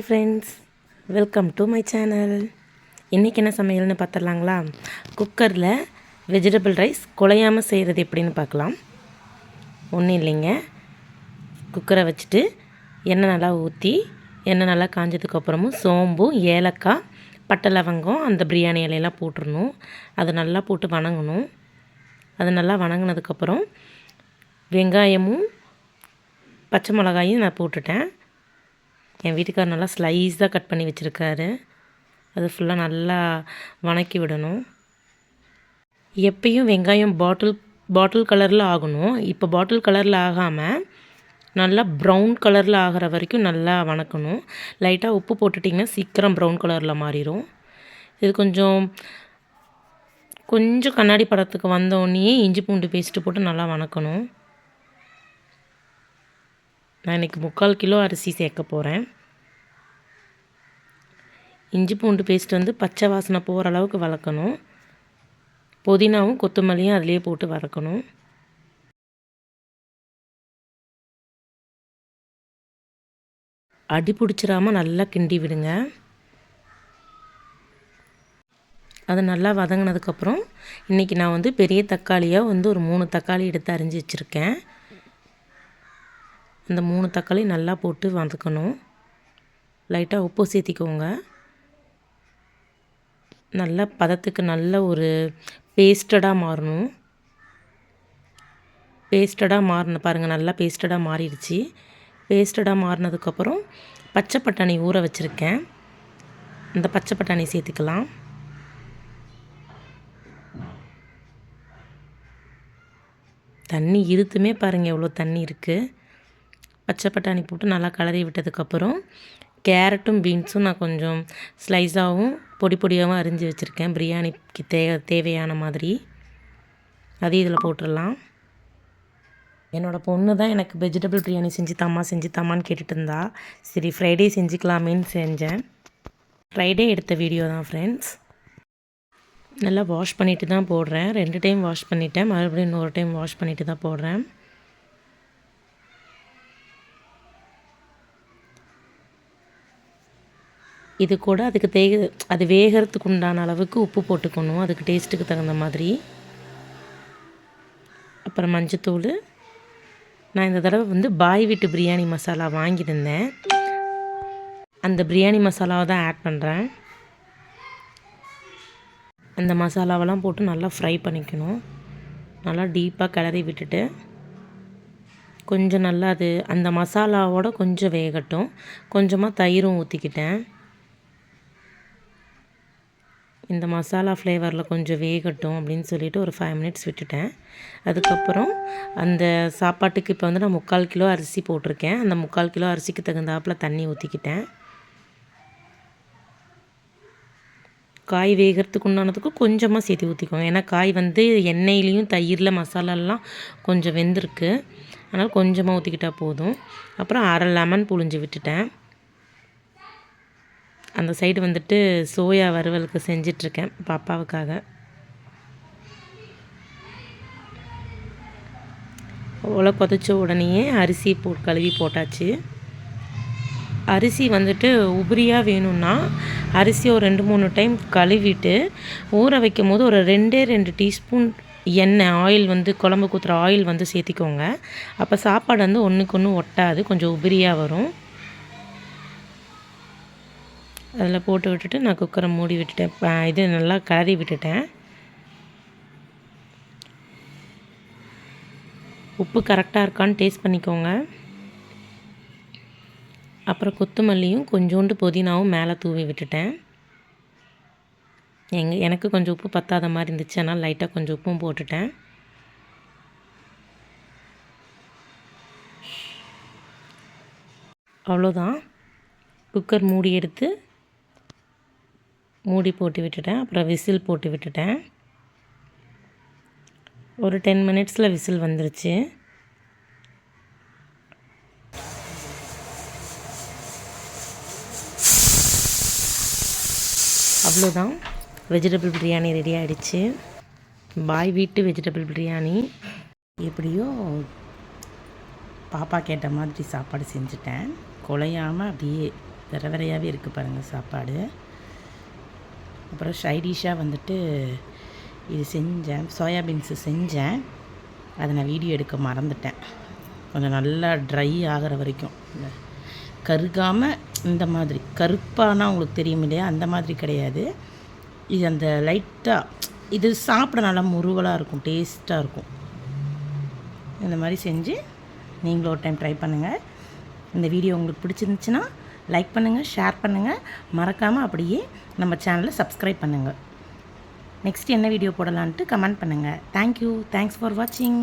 Hi friends welcome to my channel இன்றைக்கி என்ன சமையல்னு பார்த்துடலாங்களா? குக்கரில் வெஜிடபிள் ரைஸ் குழையாமல் செய்கிறது எப்படின்னு பார்க்கலாம். ஒன்றும் இல்லைங்க. குக்கரை வச்சுட்டு எண்ணெய் நல்லா ஊற்றி எண்ணெய் நல்லா காஞ்சதுக்கப்புறமும் சோம்பும் ஏலக்காய் பட்டை லவங்கம் அந்த பிரியாணி இலையெல்லாம் போட்டுடணும். அது நல்லா போட்டு வணங்கணும். அது நல்லா வணங்கினதுக்கப்புறம் வெங்காயமும் பச்சை மிளகாயும் நான் போட்டுட்டேன். என் வீட்டுக்கார் நல்லா ஸ்லைஸாக கட் பண்ணி வச்சுருக்காரு. அது ஃபுல்லாக நல்லா வணக்கி விடணும். எப்பயும் வெங்காயம் பாட்டில் பாட்டில் கலரில் ஆகணும். இப்போ பாட்டில் கலரில் ஆகாமல் நல்லா ப்ரௌன் கலரில் ஆகிற வரைக்கும் நல்லா வணக்கணும். லைட்டாக உப்பு போட்டுட்டிங்கன்னா சீக்கிரம் ப்ரௌன் கலரில் மாறிடும் இது கொஞ்சம் கொஞ்சம் கண்ணாடி படத்துக்கு வந்தோடனே இஞ்சி பூண்டு பேஸ்ட்டு போட்டு நல்லா வணக்கணும். நான் இன்றைக்கி முக்கால் கிலோ அரிசி சேர்க்க போகிறேன் இஞ்சி பூண்டு பேஸ்ட் வந்து பச்சை வாசனை போகிற அளவுக்கு வளர்க்கணும். புதினாவும் கொத்தமல்லியும் அதிலே போட்டு வதக்கணும். அடி பிடிச்சிடாமல் நல்லா கிண்டி விடுங்க. அது நல்லா வதங்கினதுக்கப்புறம் இன்றைக்கி நான் வந்து பெரிய தக்காளியாக வந்து ஒரு மூணு தக்காளி எடுத்து அரிஞ்சு வச்சுருக்கேன். அந்த மூணு தக்காளி நல்லா போட்டு வதக்கணும். லைட்டாக உப்பு சேர்த்திக்கோங்க. நல்லா பதத்துக்கு நல்ல ஒரு பேஸ்டடாக மாறணும். பேஸ்டடாக மாறின பாருங்கள் நல்லா பேஸ்டடாக மாறிடுச்சு. பேஸ்டடாக மாறினதுக்கப்புறம் பச்சை பட்டாணி ஊற வச்சுருக்கேன். இந்த பச்சை பட்டாணி சேர்த்துக்கலாம். தண்ணி இருத்துமே பாருங்கள் எவ்வளோ தண்ணி இருக்குது பச்சை பட்டாணி போட்டு நல்லா கலரி விட்டதுக்கப்புறம் கேரட்டும் பீன்ஸும் நான் கொஞ்சம் ஸ்லைஸாகவும் பொடி பொடியாகவும் அரிஞ்சு வச்சுருக்கேன். பிரியாணிக்கு தே தேவையான மாதிரி. அதையும் இதில் போட்டுடலாம். என்னோடய பொண்ணு தான் எனக்கு வெஜிடபிள் பிரியாணி செஞ்சு தாம்மா செஞ்சு தாமான்னு கேட்டுட்டு இருந்தா சரி ஃப்ரைடே செஞ்சுக்கலாமேன்னு செஞ்சேன். ஃப்ரைடே எடுத்த வீடியோ தான் ஃப்ரெண்ட்ஸ் நல்லா வாஷ் பண்ணிவிட்டு தான் போடுறேன். ரெண்டு டைம் வாஷ் பண்ணிவிட்டேன் மறுபடியும் இன்னொரு டைம் வாஷ் பண்ணிவிட்டு தான் போடுறேன். இது கூட அதுக்கு தே அது வேகிறதுக்கு உண்டான அளவுக்கு உப்பு போட்டுக்கணும். அதுக்கு டேஸ்ட்டுக்கு தகுந்த மாதிரி. அப்புறம் மஞ்சத்தூள். நான் இந்த தடவை வந்து பாய் வீட்டு பிரியாணி மசாலா வாங்கியிருந்தேன். அந்த பிரியாணி மசாலாவை தான் ஆட் பண்ணுறேன் அந்த மசாலாவெல்லாம் போட்டு நல்லா ஃப்ரை பண்ணிக்கணும். நல்லா டீப்பாக கிளறி விட்டுட்டு. கொஞ்சம் நல்லா அது அந்த மசாலாவோட கொஞ்சம் வேகட்டும். கொஞ்சமாக தயிரும் ஊற்றிக்கிட்டேன் இந்த மசாலா ஃப்ளேவரில் கொஞ்சம் வேகட்டும் அப்படின்னு சொல்லிவிட்டு ஒரு ஃபைவ் மினிட்ஸ் விட்டுட்டேன். அதுக்கப்புறம் அந்த சாப்பாட்டுக்கு இப்போ வந்து நான் முக்கால் கிலோ அரிசி போட்டிருக்கேன். அந்த முக்கால் கிலோ அரிசிக்கு தகுந்தாப்பில் தண்ணி ஊற்றிக்கிட்டேன் காய் வேகிறதுக்கு உண்டானதுக்கும் கொஞ்சமாக சேர்த்து ஊற்றிக்கோங்க ஏன்னா காய் வந்து எண்ணெயிலையும் தயிரில் மசாலாலாம் கொஞ்சம் வெந்திருக்கு. அதனால் கொஞ்சமாக ஊற்றிக்கிட்டால் போதும். அப்புறம் அரை லெமன் புழிஞ்சு விட்டுட்டேன். அந்த சைடு வந்துட்டு சோயா வறுவலுக்கு செஞ்சிட்ருக்கேன் பாப்பாவுக்காக. ஓலை கொதிச்ச உடனேயே அரிசி போ கழுவி போட்டாச்சு. அரிசி வந்துட்டு உபரியாக வேணும்னா அரிசியை ஒரு ரெண்டு மூணு டைம் கழுவிட்டு ஊற வைக்கும் போது ஒரு ரெண்டே ரெண்டு டீஸ்பூன் எண்ணெய் ஆயில் வந்து குழம்பு ஊற்றுற ஆயில் வந்து சேர்த்திக்கோங்க. அப்போ சாப்பாடு வந்து ஒன்றுக்கு ஒன்று ஒட்டாது கொஞ்சம் உபரியாக வரும். அதில் போட்டு விட்டுட்டு நான் குக்கரை மூடி விட்டுட்டேன். இது நல்லா கலரி விட்டுட்டேன். உப்பு கரெக்டாக இருக்கான்னு டேஸ்ட் பண்ணிக்கோங்க. அப்புறம் கொத்தமல்லியும் கொஞ்சோண்டு புதினாவும் மேலே தூவி விட்டுட்டேன். எங்கள் எனக்கு கொஞ்சம் உப்பு பத்தாத மாதிரி இருந்துச்சு. அதனால் லைட்டாக கொஞ்சம் உப்பும் போட்டுட்டேன். அவ்வளோதான். குக்கர் மூடி எடுத்து மூடி போட்டு விட்டுட்டேன். அப்புறம் விசில் போட்டு விட்டுட்டேன். ஒரு டென் மினிட்ஸில் விசில் வந்துருச்சு. அவ்வளோதான் வெஜிடபிள் பிரியாணி ரெடி ஆகிடுச்சு பாய் வீட்டு வெஜிடபிள் பிரியாணி. எப்படியோ பாப்பா கேட்ட மாதிரி சாப்பாடு செஞ்சுட்டேன். குலையாமல் அப்படியே விர விரையாகவே இருக்குது பாருங்கள் சாப்பாடு. அப்புறம் சைடிஷாக வந்துட்டு இது செஞ்சேன் சோயாபீன்ஸு செஞ்சேன். அதை நான் வீடியோ எடுக்க மறந்துட்டேன். கொஞ்சம் நல்லா ட்ரை ஆகிற வரைக்கும். இந்த கருகாமல் இந்த மாதிரி கருப்பானா உங்களுக்கு தெரியும் இல்லையா? அந்த மாதிரி கிடையாது. இது அந்த லைட்டாக இது சாப்பிட நல்லா முருகலாக இருக்கும் டேஸ்ட்டாக இருக்கும். இந்த மாதிரி செஞ்சு நீங்களும் ஒரு டைம் ட்ரை பண்ணுங்கள் இந்த வீடியோ உங்களுக்கு பிடிச்சிருந்துச்சுன்னா லைக் பண்ணுங்கள் ஷேர் பண்ணுங்கள் மறக்காமல் அப்படியே நம்ம சேனலை சப்ஸ்கிரைப் பண்ணுங்கள் நெக்ஸ்ட் என்ன வீடியோ போடலான்ட்டு கமெண்ட் பண்ணுங்கள் தேங்க்யூ தேங்க்ஸ் ஃபார் வாட்சிங்